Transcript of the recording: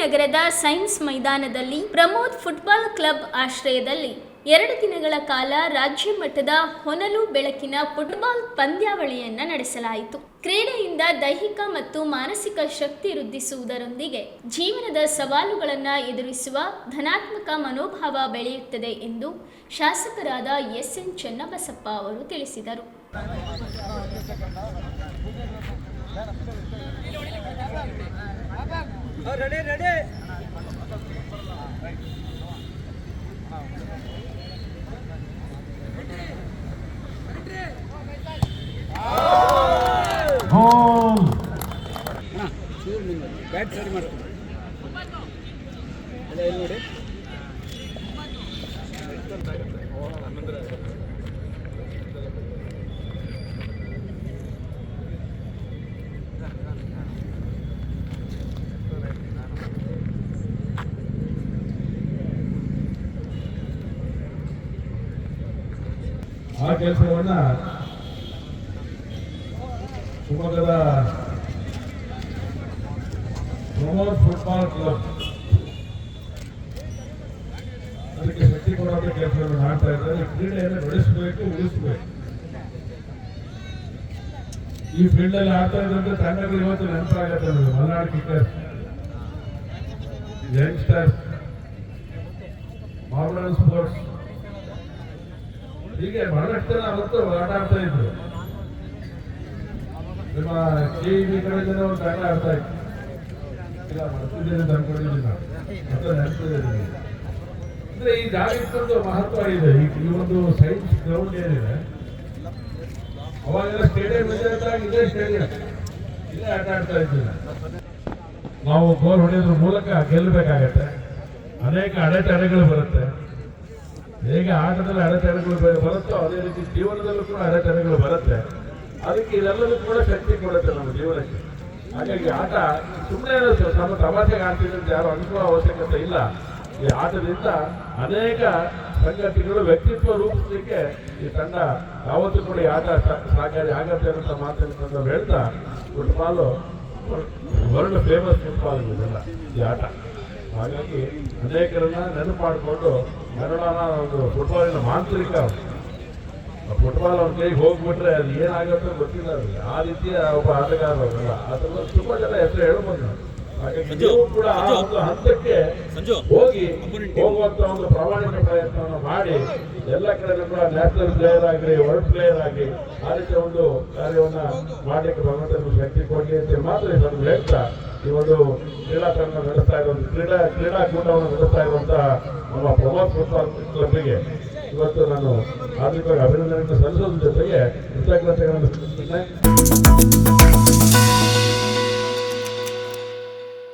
ನಗರದ ಸೈನ್ಸ್ ಮೈದಾನದಲ್ಲಿ Pramod football club ಆಶ್ರಯದಲ್ಲಿ ಎರಡು ದಿನಗಳ ಕಾಲ ರಾಜ್ಯ ಮಟ್ಟದ ಹೊನಲು ಬೆಳಕಿನ ಫುಟ್ಬಾಲ್ ಪಂದ್ಯಾವಳಿಯನ್ನ ನಡೆಸಲಾಯಿತು. ಕ್ರೀಡೆಯಿಂದ ದೈಹಿಕ ಮತ್ತು ಮಾನಸಿಕ ಶಕ್ತಿ ವೃದ್ಧಿಸುವುದರೊಂದಿಗೆ ಜೀವನದ ಸವಾಲುಗಳನ್ನು ಎದುರಿಸುವ ಧನಾತ್ಮಕ ಮನೋಭಾವ ಬೆಳೆಯುತ್ತದೆ ಎಂದು ಶಾಸಕರಾದ ಎಸ್ ಎನ್ ಚನ್ನಬಸಪ್ಪ ಅವರು ತಿಳಿಸಿದರು. ರೆಡಿ ರೆಡಿ ಬ್ಯಾಟ್ ಸರಿ ಮಾಡ್ತೀನಿ ನೋಡಿ. ಆ ಕೆಲಸವನ್ನ ಶಿವಮೊಗ್ಗದ ಪ್ರಮೋದ್ ಫುಟ್ಬಾಲ್ ಕ್ಲಬ್ ಅದಕ್ಕೆ ಶಕ್ತಿ ಕೊಡುವಂತ ಕೆಲಸವನ್ನು ಮಾಡ್ತಾ ಇದ್ದಾರೆ. ಕ್ರೀಡೆಯನ್ನು ಬೆಳೆಸಬೇಕು ಉಳಿಸಬೇಕು. ಈ ಫೀಲ್ಡ್ ಅಲ್ಲಿ ಆಡ್ತಾ ಇದ್ದಂತ ತಂಡಗಳು ಇವತ್ತು ನೆನಪಾಗತ್ತೆ ನಮಗೆ. Malnad kickers youngsters modern sports ಹೀಗೆ ಬಹಳಷ್ಟು ಜನ ಅವತ್ತು ಆಟ ಆಡ್ತಾ ಇದ್ರು ನಿಮ್ಮ ಇ ಕಡೆಯಿಂದ ಒಂದು ಆಟ ಆಡ್ತಾ ಇತ್ತು ಇಲ್ಲ ಮಾಡ್ತಿದ್ದೀನಿ ಅಂತ ಅನ್ಕೊಂಡಿದ್ದೀನಿ ನಾನು ನೆನಪಿದ್ದೀನಿ ಅಂದ್ರೆ ಈ ಜಾಗಕ್ಕೊಂದು ಮಹತ್ವ ಇದೆ. ಈ ಒಂದು ಸೈನ್ಸ್ ಗ್ರೌಂಡ್ ಏನಿದೆ, ಅವಾಗೆಲ್ಲ ಸ್ಟೇಡಿಯಂ ಅಂದಾಗ ಇದೇ ಸ್ಟೇಡಿಯಂ ಇಲ್ಲೇ ಆಟ ಆಡ್ತಾ ಇದ್ದಿಲ್ಲ ನಾವು ಗೋಲ್ ಹೊಡೆಯೋದ್ರ ಮೂಲಕ ಗೆಲ್ಲಬೇಕಾಗತ್ತೆ ಅನೇಕ ಅಡೆತಡೆಗಳು ಬರುತ್ತೆ. ಹೇಗೆ ಆಟದಲ್ಲಿ ಅಡೆತಡೆಗಳು ಬರುತ್ತೋ ಅದೇ ರೀತಿ ಜೀವನದಲ್ಲೂ ಕೂಡ ಅಡೆತಡೆಗಳು ಬರುತ್ತೆ. ಅದಕ್ಕೆ ಇದೆಲ್ಲದೂ ಕೂಡ ಶಕ್ತಿ ಕೊಡುತ್ತೆ ನಮ್ಮ ಜೀವನಕ್ಕೆ. ಹಾಗಾಗಿ ಆಟ ಸುಮ್ಮನೆ ನಮ್ಮ ತಮಾಷೆಗೆ ಆಡ್ತಿದ್ದಂತೆ ಯಾರು ಅನುಕೂಲ ಅವಶ್ಯಕತೆ ಇಲ್ಲ. ಈ ಆಟದಿಂದ ಅನೇಕ ಸಂಗತಿಗಳು ವ್ಯಕ್ತಿತ್ವ ರೂಪಿಸಲಿಕ್ಕೆ ಈ ತಂಡ ಯಾವತ್ತೂ ಕೂಡ ಈ ಆಟ ಸಾಕಾರಿ ಆಗತ್ತೆ ಅಂತ ಮಾತನ್ನು ಹೇಳ್ತಾ, ಫುಟ್ಬಾಲು ವರ್ಲ್ಡ್ ಫೇಮಸ್ ಫುಟ್ಬಾಲ್ ಇದೆಲ್ಲ, ಈ ಆಟ. ಹಾಗಾಗಿ ಅನೇಕರನ್ನ ನೆನಪು ಮಾಡಿಕೊಂಡು ಒಂದು ಫುಟ್ಬಾಲಿನ ಮಾಂತ್ರಿಕ ಫುಟ್ಬಾಲ್ ಅವ್ರ ಕೈಗೆ ಹೋಗ್ಬಿಟ್ರೆ ಅದು ಏನಾಗುತ್ತೋ ಗೊತ್ತಿಲ್ಲ ಆ ರೀತಿಯ ಒಬ್ಬ ಆಟಗಾರ ಅವರಲ್ಲ ತುಂಬ ಜನ ಹೆಸರು ಹೇಳ್ಬೋದು ನಾವು. ನೀವು ಕೂಡ ಆ ಒಂದು ಹಂತಕ್ಕೆ ಹೋಗಿ ಹೋಗುವಂತ ಒಂದು ಪ್ರಾಮಾಣಿಕ ಪ್ರಯತ್ನವನ್ನು ಮಾಡಿ ಎಲ್ಲ ಕಡೆಯಲ್ಲೂ ಕೂಡ ನ್ಯಾಷನಲ್ ಪ್ಲೇಯರ್ ಆಗಲಿ ವರ್ಲ್ಡ್ ಪ್ಲೇಯರ್ ಆಗಿ ಆ ರೀತಿಯ ಒಂದು ಕಾರ್ಯವನ್ನ ಮಾಡಲಿಕ್ಕೆ ಭಗವಂತನ ಶಕ್ತಿ ಕೊಡಲಿ ಅಂತ ಮಾತ್ರ ಇದನ್ನು ಹೇಳ್ತಾ ಈ ಒಂದು ಕ್ರೀಡಾಕರಣ ನಡೆಸ್ತಾ ಇರುವಂತ ಕ್ರೀಡಾ ಕ್ರೀಡಾಕೂಟವನ್ನು ನಡೆಸ್ತಾ ಇರುವಂತಹ ನಮ್ಮ ಪ್ರಮೋದ್ ಫುಟ್ಬಾಲ್ ಕ್ಲಬ್ಗೆ ಇವತ್ತು ನಾನು ಹಾರ್ದಿಕವಾಗಿ ಅಭಿನಂದನೆಯನ್ನು ಸಲ್ಲಿಸೋದ್ರ ಜೊತೆಗೆ ಕೃತಜ್ಞತೆಗಳನ್ನು